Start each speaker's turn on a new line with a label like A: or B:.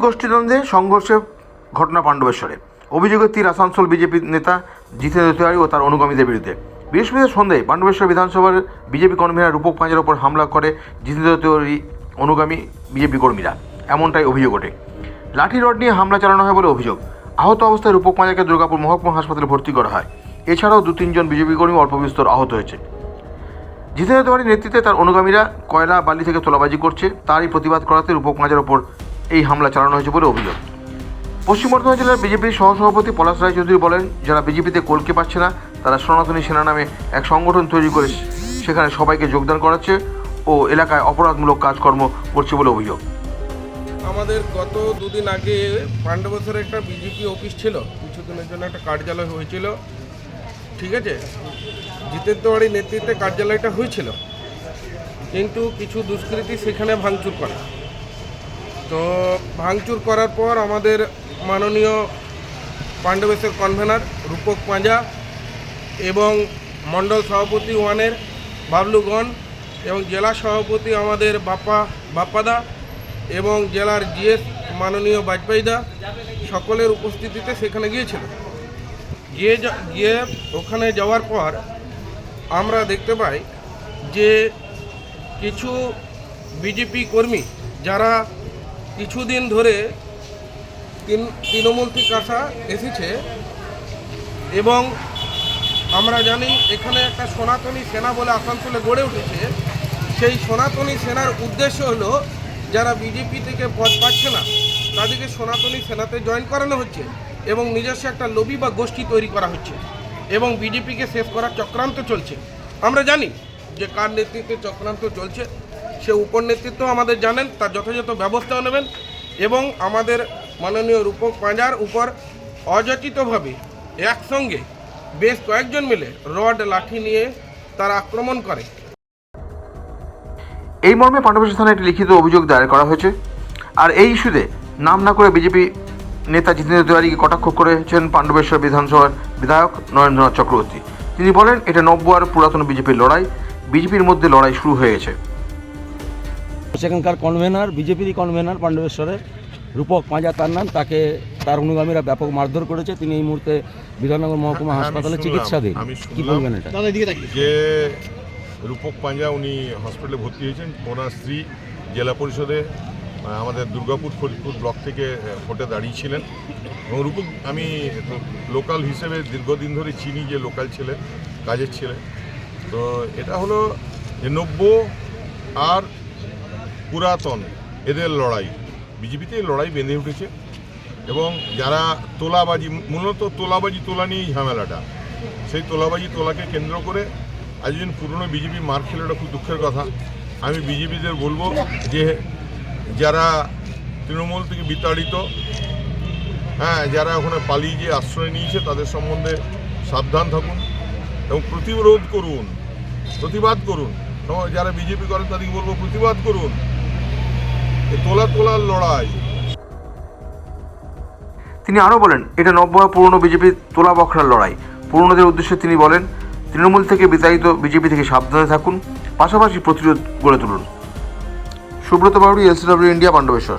A: গোষ্ঠীদ্বন্দ্বে সংঘর্ষের ঘটনা পাণ্ডবেশ্বরে। অভিযোগের তীর আসানসোল বিজেপি নেতা জিতেন্দ্র তিওয়ারি ও তার অনুগামীদের বিরুদ্ধে। বৃহস্পতিবার সন্ধ্যায় পাণ্ডবেশ্বর বিধানসভার বিজেপি কনভেনার রূপক পাঁজের ওপর হামলা করে জিতেন্দ্র তিওয়ারি, অনুগামী বিজেপি কর্মীরা। এমনটাই অভিযোগ ওঠে। লাঠি রড নিয়ে হামলা চালানো হয় বলে অভিযোগ। আহত অবস্থায় রূপক পাঁজাকে দুর্গাপুর মহকুমা হাসপাতালে ভর্তি করা হয়। এছাড়াও দু তিনজন বিজেপি কর্মী অল্প বিস্তর আহত হয়েছে। জিতেন্দ্র তিওয়ারির নেতৃত্বে তার অনুগামীরা কয়লা বালি থেকে তোলাবাজি করছে। তারই প্রতিবাদ করাতে রূপক মাঝের ওপর এই হামলা চালানো হয়েছে বলে অভিযোগ। পশ্চিম বর্ধমান জেলার বিজেপির সহসভাপতি পলাশ রায়চৌধুরী বলেন, যারা বিজেপিতে কলকে পাচ্ছে না, তারা সনাতনী সেনা নামে এক সংগঠন তৈরি করে সেখানে সবাইকে যোগদান করাচ্ছে ও এলাকায় অপরাধমূলক কাজকর্ম করছে বলে অভিযোগ।
B: আমাদের গত দুদিন আগে পাণ্ডবেশ্বরে একটা বিজেপি অফিস ছিল কিছুদিনের জন্য একটা কার্যালয় হয়েছিল, ঠিক আছে? জিতের নেতৃত্বে কার্যালয়টা হয়েছিল, কিন্তু কিছু দুষ্কৃতী সেখানে ভাঙচুর করে। তো ভাঙচুর করার পর আমাদের মাননীয় পাণ্ডবেশ্বর কনভেনার রূপক পাঁজা এবং মণ্ডল সভাপতি ওয়ানের বাবলুগণ এবং জেলা সভাপতি আমাদের বাপ্পা বাপ্পাদা এবং জেলার জিএস মাননীয় বাজপেয়ীদা সকলের উপস্থিতিতে সেখানে গিয়েছিল। গিয়ে গিয়ে ওখানে যাওয়ার পর আমরা দেখতে পাই যে কিছু বিজেপি কর্মী যারা কিছুদিন ধরে তিন- তৃণমূল থেকে আসা এসেছে এবং আমরা জানি এখানে একটা সনাতনী সেনা বলে আসানসোলে গড়ে উঠেছে। সেই সনাতনী সেনার উদ্দেশ্য হলো যারা বিজেপি থেকে পদ পাচ্ছে না, তাদেরকে সনাতনী সেনাতে জয়েন করানো হচ্ছে এবং নিজস্ব একটা লবি বা গোষ্ঠী তৈরি করা হচ্ছে এবং বিজেপিকে শেষ করার চক্রান্ত চলছে। আমরা জানি যে কার নেতৃত্বে চক্রান্ত চলছে সে উপর নেতৃত্ব আমাদের জানেন, তার যথাযথ ব্যবস্থাও নেবেন এবং আমাদের মাননীয় রূপক পাঁজার উপর অযাচিতভাবে একসঙ্গে বেশ কয়েকজন মিলে রড, লাঠি নিয়ে তারা আক্রমণ করে।
A: এই মর্মে পাণ্ডবেশ্বর থানায় একটি লিখিত অভিযোগ দায়ের করা হয়েছে। আর এই ইস্যুতে নাম না করে বিজেপি নেতা জিতেন্দ্র তিওয়ারিকে কটাক্ষ করেছেন পাণ্ডবেশ্বর বিধানসভার বিধায়ক নরেন্দ্রনাথ চক্রবর্তী। তিনি বলেন, এটা নব্য আর পুরাতন বিজেপির লড়াই। বিজেপির মধ্যে লড়াই শুরু হয়ে গেছে।
C: সেখানকার কনভেনার বিজেপিরই কনভেনার পাণ্ডবেশ্বরের রূপক পাঁজা তার নাম তাকে তার অনুগামীরা ব্যাপক মারধর করেছে। তিনি এই মুহূর্তে বিধাননগর মহকুমা হাসপাতালে চিকিৎসাধীন
D: আমি
C: কি বলবেন এটা?
D: যে রূপক পাঞ্জা উনি হসপিটালে ভর্তি হয়েছেন ওনার স্ত্রী জেলা পরিষদে আমাদের দুর্গাপুর ফরিদপুর ব্লক থেকে ভোটে দাঁড়িয়েছিলেন এবং রূপক আমি লোকাল হিসেবে দীর্ঘদিন ধরে চিনি যে লোকাল ছেলে কাজের ছেলে। তো এটা হলো যে নব্য আর পুরাতন এদের লড়াই। বিজেপিতে লড়াই বেঁধে উঠেছে এবং যারা তোলাবাজি, মূলত তোলাবাজি তোলা নিয়েই ঝামেলাটা। সেই তোলাবাজি তোলাকে কেন্দ্র করে আজ একজন পুরনো বিজেপি মার খেলে ওটা খুব দুঃখের কথা। আমি বিজেপিদের বলব যে, যারা তৃণমূল থেকে বিতাড়িত হ্যাঁ যারা ওখানে পালিয়ে গিয়ে আশ্রয় নিয়েছে, তাদের সম্বন্ধে সাবধান থাকুন এবং প্রতিরোধ করুন, প্রতিবাদ করুন। যারা বিজেপি করেন তাদেরকে বলব প্রতিবাদ করুন। তোলা তোলার লড়াই।
A: তিনি আরও বলেন, এটা নব্য পুরনো বিজেপির তোলা বখরার লড়াই। পুরনোদের উদ্দেশ্যে তিনি বলেন, তৃণমূল থেকে বিতাড়িত বিজেপি থেকে সাবধানে থাকুন, পাশাপাশি প্রতিরোধ গড়ে তুলুন। Subrata Bauri LCW India, Pandabeswar.